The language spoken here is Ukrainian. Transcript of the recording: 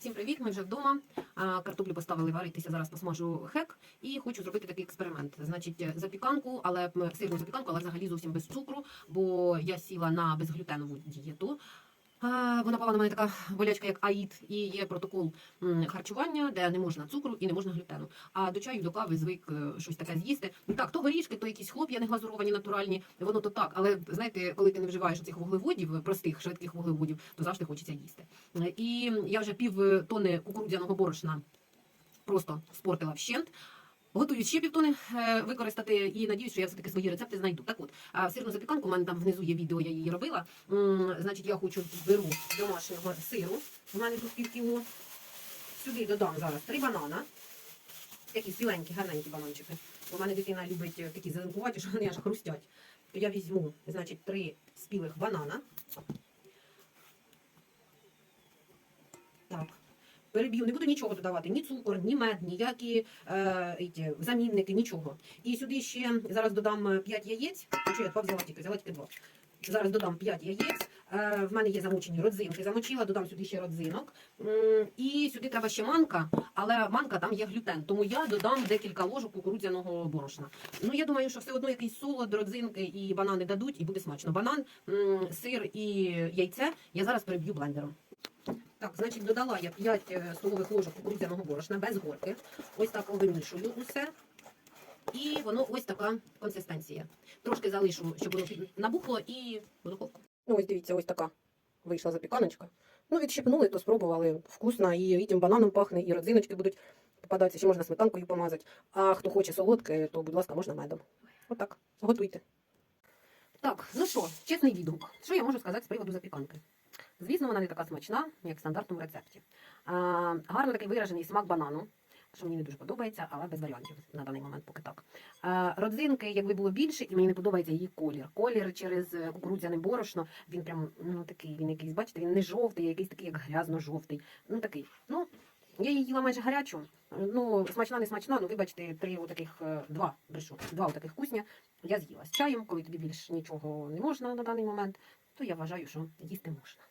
Всім привіт! Ми вже вдома. Картоплю поставили варитися. Зараз посмажу хек і хочу зробити такий експеримент. Значить, запіканку, але сирну запіканку, але взагалі зовсім без цукру, бо я сіла на безглютенову дієту. Вона напала на мене така болячка, як АІД, і є протокол харчування, де не можна цукру і не можна глютену. А до чаю, до кави звик е, щось таке з'їсти. Ну так, то горішки, то якісь хлоп'я не глазуровані, натуральні. Воно то так. Але знаєте, коли ти не вживаєш цих вуглеводів, простих швидких вуглеводів, то завжди хочеться їсти. Е, І я вже пів е, тони кукурудзяного борошна просто спортила вщент. Готую ще півтони е, використати і надіюсь, що я все-таки свої рецепти знайду. Так от, сирну запіканку, у мене там внизу є відео, я її робила. Значить, я хочу беру домашнього сиру. У мене тут пів. Сюди додам зараз три банана. Такі спіленькі, гарненькі бананчики. У мене дитина любить е, такі зеленкуваті, що вони аж хрустять. Я візьму, значить, три спілих банана. Переб'ю, не буду нічого додавати, ні цукор, ні мед, ніякі е, замінники, нічого. І сюди ще зараз додам 5 яєць. А я два взяла тільки, взяла тільки два. Зараз додам 5 яєць. Е, в мене є замочені родзинки. Замочила, додам сюди ще родзинок. І сюди треба ще манка, але манка там є глютен, тому я додам декілька ложок кукурудзяного борошна. Ну я думаю, що все одно якийсь солод, родзинки і банани дадуть, і буде смачно. Банан, сир і яйце я зараз переб'ю блендером. Так, значить, додала я 5 е, столових ложок кукурудзяного борошна без горки. Ось так вимішую усе. І воно ось така консистенція. Трошки залишу, щоб воно набухло і в духовку. Ну, ось дивіться, ось така вийшла запіканочка. Ну, відщипнули, то спробували. Вкусно, і, і тим бананом пахне, і родзиночки будуть попадатися, ще можна сметанкою помазати. А хто хоче солодке, то, будь ласка, можна медом. Отак, готуйте. Так, ну що, чесний відгук. Що я можу сказати з приводу запіканки? Звісно, вона не така смачна, як в стандартному рецепті. А, гарно такий виражений смак банану, що мені не дуже подобається, але без варіантів на даний момент поки так. А, родзинки, якби було більше, і мені не подобається її колір. Колір через е, кукурудзяне борошно, він прям ну такий, він якийсь, бачите, він не жовтий, а якийсь такий, як грязно-жовтий. Ну такий. Ну, я її їла майже гарячу. Ну, смачна, не смачна, ну вибачте, три отаких, е, два, брешу, два отаких кусня я з'їла з чаєм, коли тобі більш нічого не можна на даний момент, то я вважаю, що їсти можна.